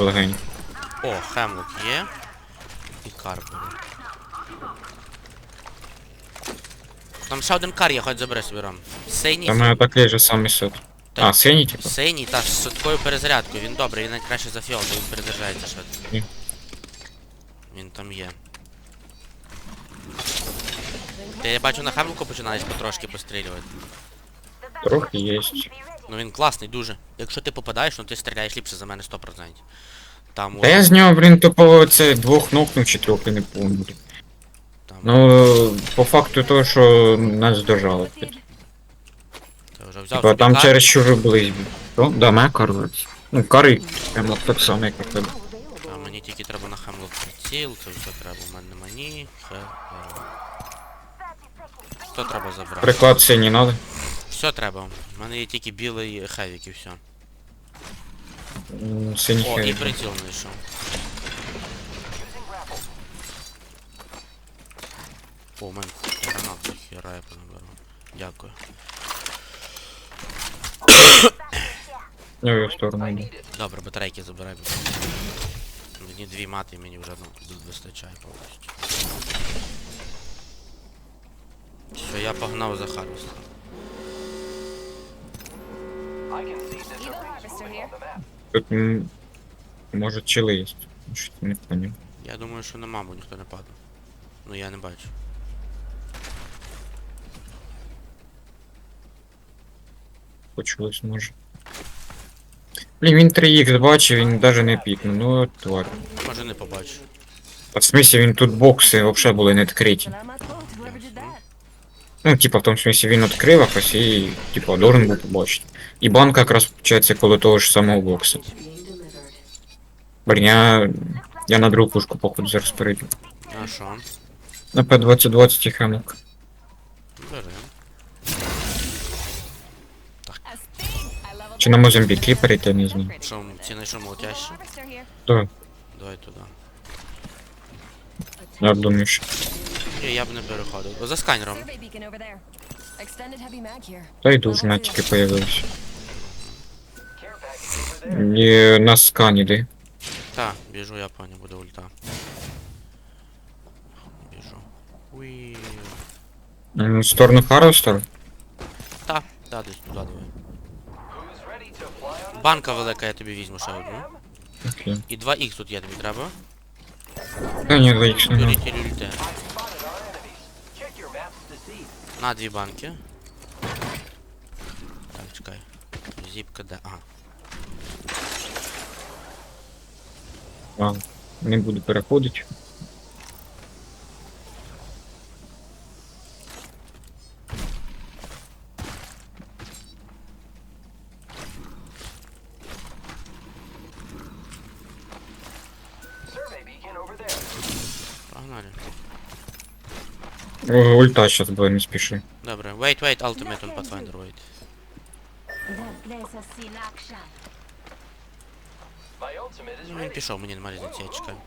легень. О, хемлок є. І карбон. Там ще один кар є, хоч забери собі ром. Синій. Там мене такий же самий сет. Та- А, синій, типу? Синій, та з швидкою перезарядкою. Він добрий, він найкраще за фіол, бо він перезаряджається швидко. Ні. Він там є. Ти я бачу на хемлоку починаєш потрошки пострілювати. Трохи єсть. Ну він класний дуже. Якщо ти попадаєш, ну ти стріляєш ліпше за мене 100%. Там Та я з нього, блін, тупо це двох нокнув чи трьох, я не пам'ятаю. там Ну, по факту того, що нас дожали. ти вже взяв Типа собі там кар. через чужу близько. Що? Да, моя карва. Ну, кари, прямо так само, як у тебе. А мені тільки треба на хемлок приціл, це все треба. У мене мені. Хе, хе. Що треба забрати? Приклад синій надо. Все треба. У мене є тільки білий хевік і все. Синій О, і хай. приціл знайшов. О, у мене гранат захера, я понаберу. Дякую. Я в сторону йду. Добре, батарейки забирай. будь ласка. Мені дві мати, мені вже ну, тут вистачає повністю. Все, я погнав за Харвестом. Тут, може, чили є. Що ти не поняв. Я думаю, що нема, бо ніхто не падав. Ну я не бачу. Почулось, може. Блін, він 3х бачив, він навіть не пікнув. Ну, тварь. Може не побачу. А в смысле він тут бокси взагалі були не відкриті. Ну, типа, в тому смысле він відкрив якось і, типа, должен був побачити. І банка якраз получається коло того ж самого боксу. Блін, я, я на другу пушку, походу, зараз перейду. А що? На П-2020 і хемок. Бери. A sting! I leveled Чи на Мозамбіки перейти, не знаю. Що, ці знайшов Eagle молотящі? harvester here. То, Давай туди. я думаю, що. Ні, я б не переходив. О, За сканером. Survey beacon over there. Extended heavy mag here. Та й дуже на тільки появився. І на скані, де? Та, біжу, я понял, буде ульта. Біжу. Уі. М, В сторону Харвестера? Та, та, десь туди давай. Банка велика, я тобі візьму ще одну. Окей. І 2х тут є тобі треба. Та ні, логічно. не. Беріть і люльте. На дві банки. Так, чекай. Зіпка де. Ага. А, не буду переходити. О, ульта зараз буде, не спіши. Добре. Wait, wait, ultimate on Pathfinder, wait. That place has seen action. Ну, він пішов, мені немає різниці, я чекаю.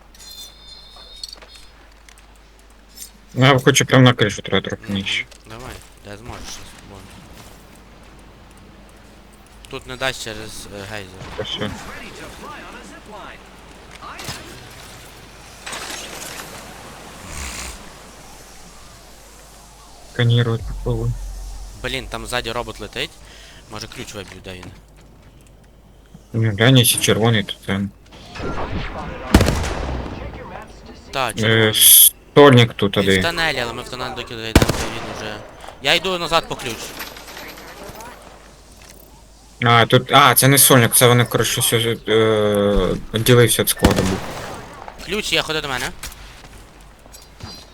Ну, я хочу прямо на кришу, треба трохи нижче. Мгм. Давай, де зможеш я з тобою. Тут не дасть через е, гейзер. Та все. Сканировать попробуй. Блін, там ззаді робот летить. Може ключ виб'ю, де він. Ну, глянь, якщо червоний, то це... Та, Е, червоний. стольник тут Він в один. тонелі, але ми в тонель доки дійдемо, то він уже. Я йду назад по ключ. А, тут... А, це не сольник, це вони, коротше, все, е, відділився від складу був. Ключ є, ходи до мене.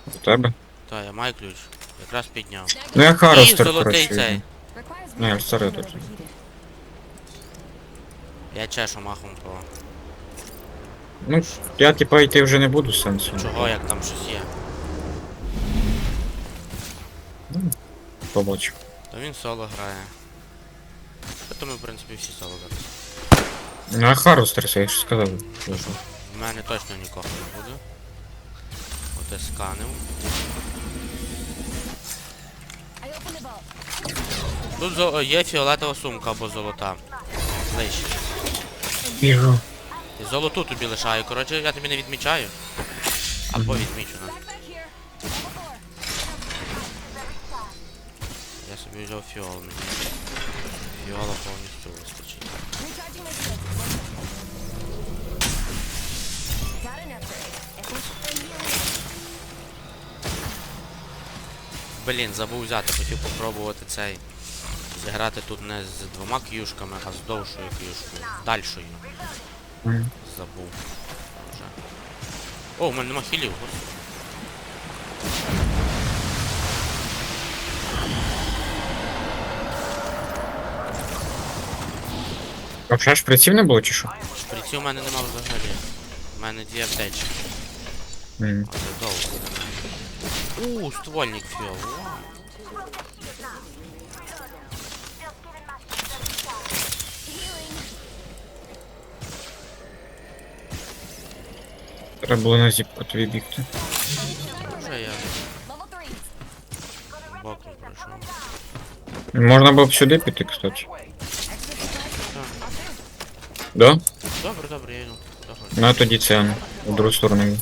У тебе? Та, я маю ключ. Якраз підняв. Ну, я І Харвестер, золотий коротше. цей. Не, mag старий тут. Я чешу махом по. Ну, я, типа, йти вже не буду сенсу. Чого, як там щось є. Побачу. То він соло грає. Та То ми, в принципі, всі соло зараз. Ну, а Харвестер, я ж сказав. В мене точно нікого не буде. От я сканив. Тут є фіолетова сумка або золота. Знищиш. Біжу. Золоту тобі лишаю, коротше, я тобі не відмічаю. Або відмічу на. Four. Я собі взяв фіол мені. Фіола повністю вистачить. Блін, забув взяти, хотів попробувати цей. Зіграти тут не з двома к'юшками, а з довшою к'юшкою. Дальшою. Забув. Вже. О, у мене нема хілів, господи. Вже шприців не було чи що? Шприців у мене нема взагалі. У мене дві аптечки. М. А це довго. У, ствольник фіол. Треба було на зіпку тобі бігти. Вже я Level three. боком пройшов. Можна було б сюди піти, кстати. Да? Добре, добре, я йду. Доходь. На тоді це ну, в другу сторону.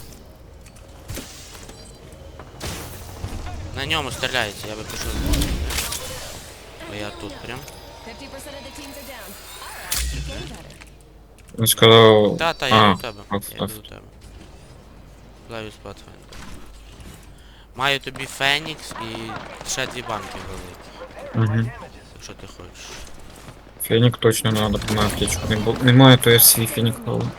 На ньому стріляється, я би пішов. А я тут прям. 50% of the teams are down. Alright, getting better. Він сказав. Та, та, я а, йду до тебе. так, Я так. йду до тебе. Плаві спад Фенікс. Маю тобі Фенікс і ще дві банки великі, Угу. якщо ти хочеш. Фенік точно надо, по мою аптечку. Не бу- Немає, то я свій фенік хаваю.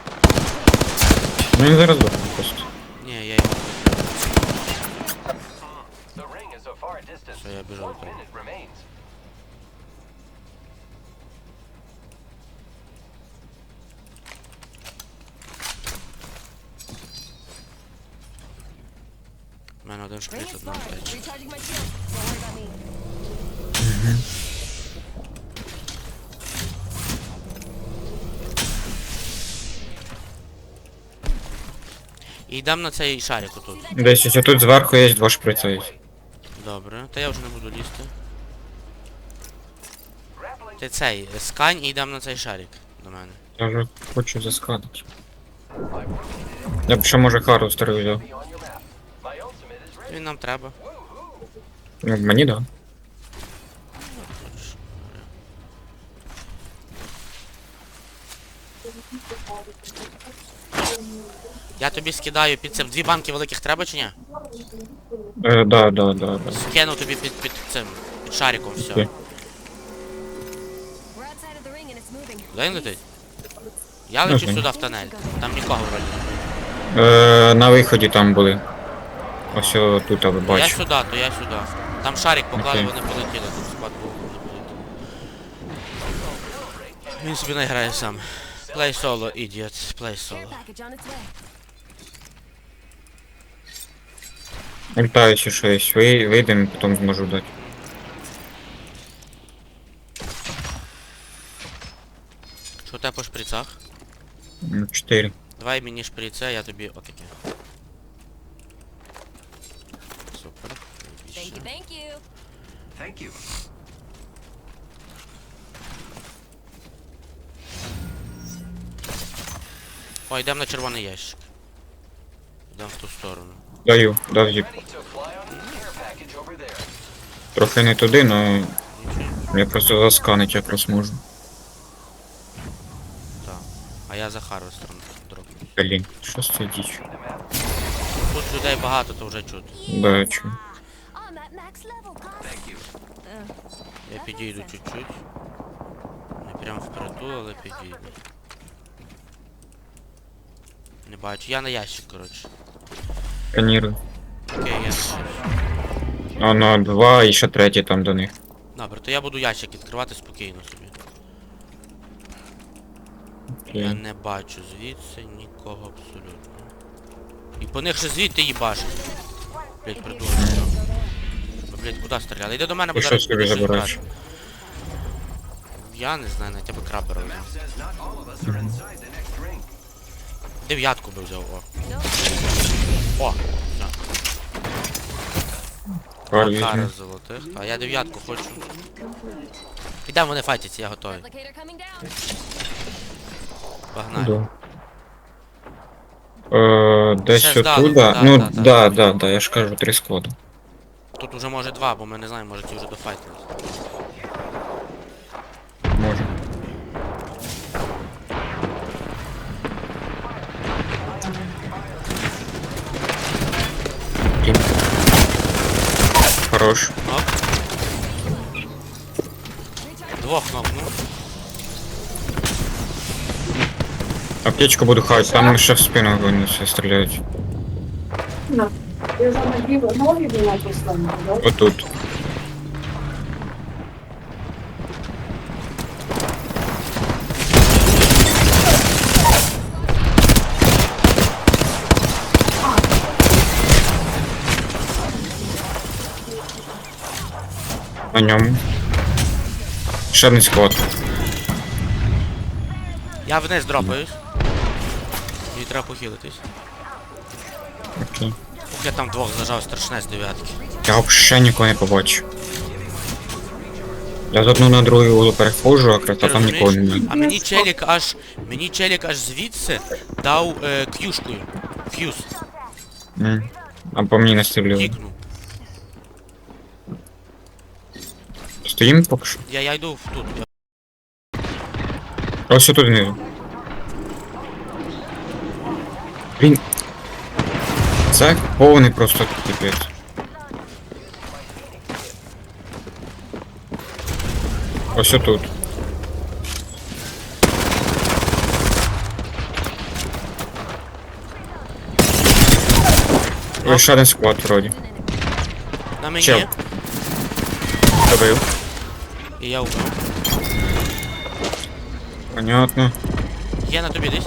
Ну він зараз добре просто. Ні, я його The ring is a far distance. Все, я біжу Один шприц, одна аптечка. І йдемо на цей шарик отут. Десь ось тут зверху є два шприца. є. Добре, та я вже не буду лізти. Ти цей, скань і йдемо на цей шарик до мене. Я вже хочу заскадити. Я б ще може Хару старий взяв. Be on your map. My ultimate is ready. Він нам треба. Мені да. Я тобі скидаю під цим. Дві банки великих треба чи ні? Е, да, да, да, да. Скину тобі під, під цим, під шариком все. Окей. We're outside of the ring and it's moving. Куди він летить? Я лечу Окей. сюди в тунель. Там нікого вроді. Е, на виході там були. Ось о, тут я Я бачу. сюди, то я сюди. Там шарик поклали, Окей. вони полетіли, тут спад був може полетіти. Він собі не грає сам. Play solo, idiot. Play solo. Літаю ще щось. Ви, вийдемо, потім зможу дати. Що у тебе по шприцах? Ну, Чотири. Давай мені шприце, я тобі отаке. Супер. Thank you, Отлично. thank you. Thank you. О, йдемо на червоний ящик. Йдемо в ту сторону. Даю, дав зіп. Ready to fly on the care package over there. Трохи не туди, но Нічого. я просто засканить якраз можу. Так. А я за Харвестером дроблю. Блін, що з цією дічю? Тут людей багато, то вже чути. Да, чу. I'm at max level. Thank you. Я підійду чуть-чуть. Не прям впритул, але підійду. Не бачу. Я на ящик, коротше. Сканірую. Окей, я на ящик. А на два і ще третій там до них. Добре, то я буду ящик відкривати спокійно собі. Я не бачу звідси нікого абсолютно. І по них ще звідти їбашить. Блять, придурок. Блять, куди стріляли? Йди до мене, бо зараз собі забираєш? Я не знаю, я би крабера взяв. Дев'ятку би взяв, о. О! Все. Золотих. А я дев'ятку хочу. Підемо вони файтяться, я готовий. Погнали. Да. Е, десь Ще отуда. да, ну, да, да. да, да, да, я ж кажу, три склади. Тут уже може два, бо ми не знаємо, може ті вже дофайтились. Може. Блін. Хорош. Нок. Двох нокнув. Аптечку буду хавати, там ще в спину вони все стріляють. Я вже нагріла ноги була послана, да? Отут. На ньому. Ще один склад. Я вниз дропаюсь. Мені треба похилитись. Я там двох зажав страшне з дев'ятки. Я взагалі нікого не побачив. Я з одну на другу углу переходжу, а Ти крата там нікого немає. А мені челік аж. Мені челік аж звідси дав е, к'юшкою. Ф'юз. М. А по мені. Кікнув. Стоїм поки що. Я, я йду в тут. Ось тут знизу. Блін. Це повний просто піпець. Ось тут. Ось ще один склад вроді. На мені. Чел. Добив. І я вбив. Понятно. Є на тобі десь.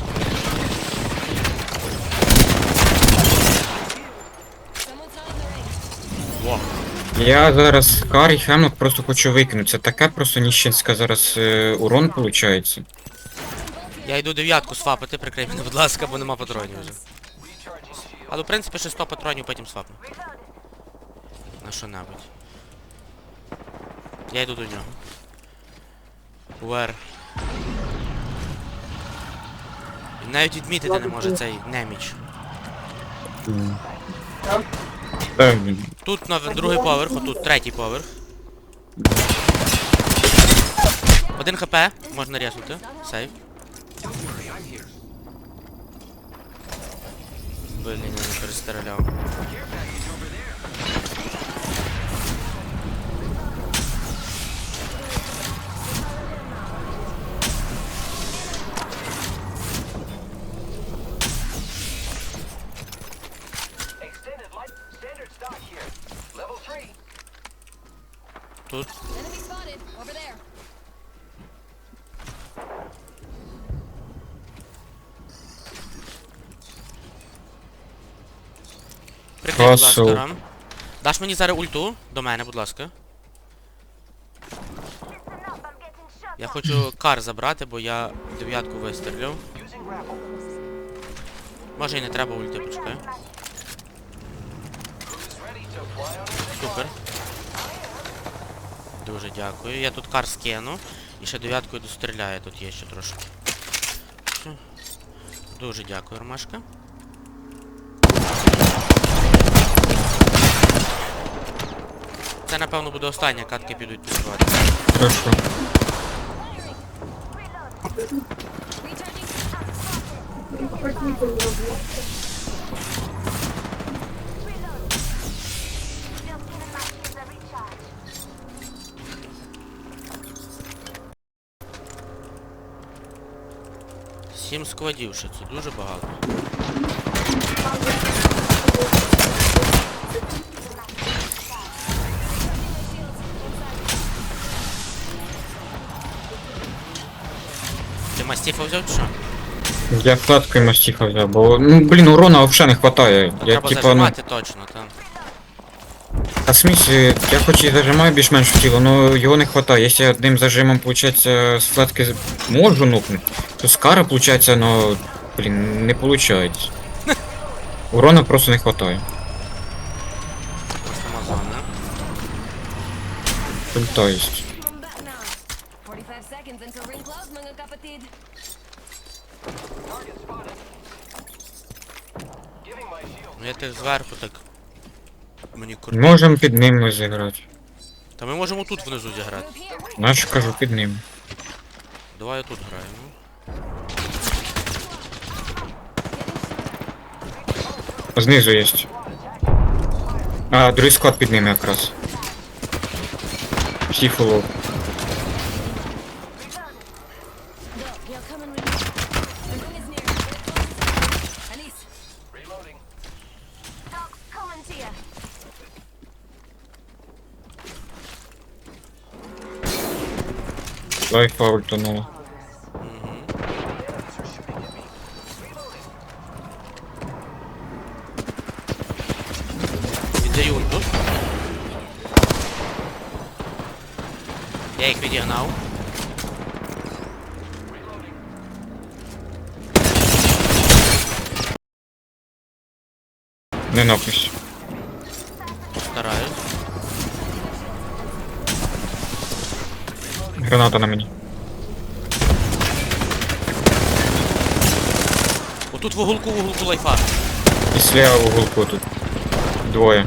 Я зараз Кар і Хемлок просто хочу викинути. Це таке просто ніщенська зараз е, урон виходить. Я йду дев'ятку свапати, прикрий мене, будь ласка, бо нема патронів вже. Але в принципі ще 100 патронів потім свапну. На що небудь. Я йду до нього. Where? Він навіть відмітити не може цей неміч. Та, блін. Тут на другий поверх, отут третій поверх. Один хп, можна ряснути. Сейв. Блін, я не перестріляв. Тут. Прикрий, будь ласка, Рам. Даш мені зараз ульту до мене, будь ласка. Я хочу кар забрати, бо я дев'ятку grapple. Може і не треба ульти, почекай. Супер. Дуже дякую. Я тут кар скину. І ще дев'яткою достріляю, тут є ще трошки. Дуже дякую, Ромашка. Це напевно буде остання катки підуть підбивати. Хорошо. Сім складів ще, це дуже багато. Ти мастіфа взяв чи що? Я флаткою мастіфа взяв, бо, ну, блін, урона взагалі не хватає. Я, Треба типа, ну, зажимати точно, там. А в я хоч і зажимаю більш-менш в тіло, но його не хватає. Якщо я одним зажимом, получается, з флатки з- можу нукнути, то з кара, получается, но, блін, не получається. Урона просто не хватає. Просто Амазона. Ульта есть. I'm back now. 45 seconds until ring close, mga kapatid. Ну я ти зверху так. Мені круто. Можемо під ним зіграти. Та ми можемо тут внизу зіграти. Наче кажу під ним. Давай я тут граємо. Знизу є. А, другий склад під ним якраз. Всі фулов. Лайфа ультанула. Віддаю ульту. Я їх відігнав. Не нокнусь. Граната на мені. Отут в уголку, в уголку лайфа. І слева в уголку тут. Двоє.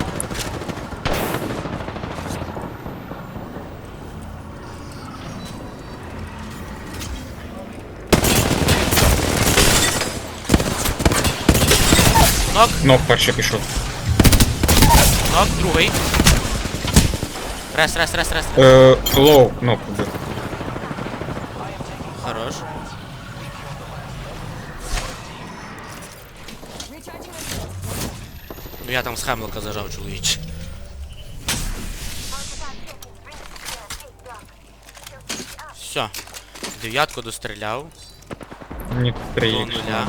Нок, Нок перший пішов. нок, другий. Рес, рес, рес, рес. Е, лоу, нок убив. Shield. Ну я там з Хемлока зажав чоловіче. Все. Дев'ятку достріляв. Мені До нуля.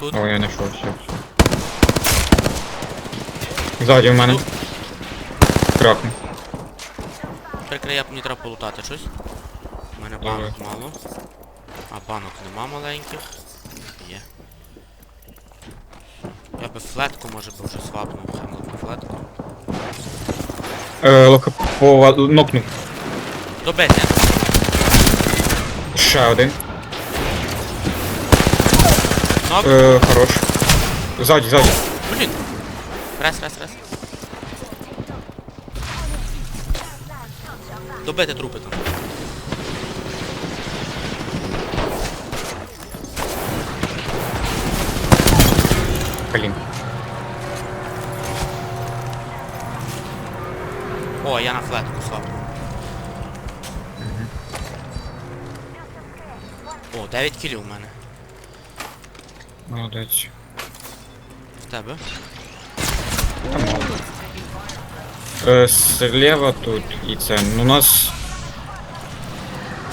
Тут. О, я не шов, все, все. Ззаді в мене. Кракнув. Прикриє, мені треба полутати щось. У мене банок мало. А банок нема маленьких. Є. Я би флетку, може би вже свапнув на флетку. Е, лохапова нокнув. Добити. Ще один. Нок. Е, хорош. Ззаді, ззаді. Блін. Рес, рес, рес. Добити трупи там. Блін. О, я на флетку свапнув. О, 9 кілів у мене. Молодець. В тебе? Е, слева тут і це. Ну, нас.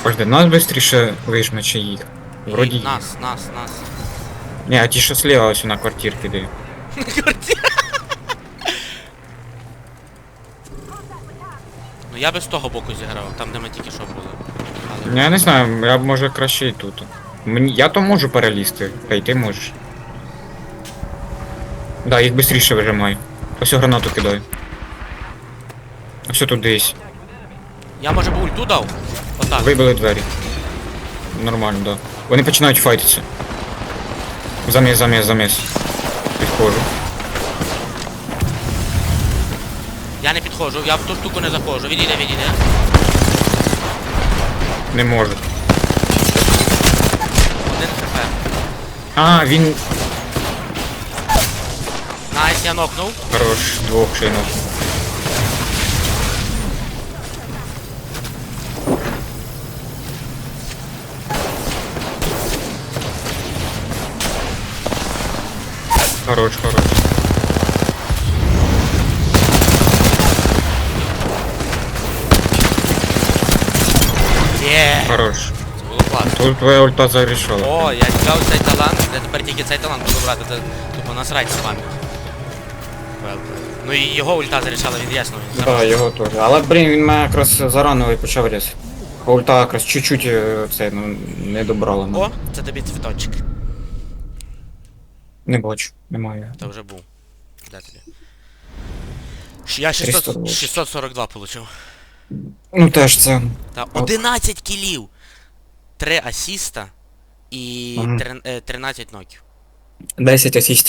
Пожди, нас быстріше вижме чи їх. Вроді їх. Нас, нас, нас. Ні, а ті, що слева ось на квартирки де. Ну я би з того боку зіграв, там де ми тільки що були. Але Ну, я не знаю, я б може краще і тут. Мені, я то можу перелізти, та й ти можеш. Да, їх швидше вижимаю. Ось гранату кидаю. Ось тут десь. я може би ульту дав? Отак. Вибили двері. Нормально, да. Вони починають файтитися. Заміс, заміс, заміс. Підходжу. Я не підходжу, я в ту штуку не заходжу. Відійде, відійде. Не може. Один хп. А, він Найс, я нокнув. хорош, двох шинок. Хорош, хорош. Є. Хорош. Це було класно. Тут твоя ульта зарішала. О, я взяв цей талант, я тепер тільки цей талант буду брати, це тупо насрать з вами. Ну і його ульта зарішала, він ясно. Так, зараз. його теж. Але, блін, він мене якраз зарано і почав різ. Ульта якраз чуть-чуть е, це, ну, не добрала. мене. О, це тобі цвіточок. Не бачу, немає. Це вже був. Де тобі? Я 600, 320. 642 получив. Ну теж це. Та 11 кілів, 3 асіста і Мгм. трин- е, 13 ноків. 10 асістів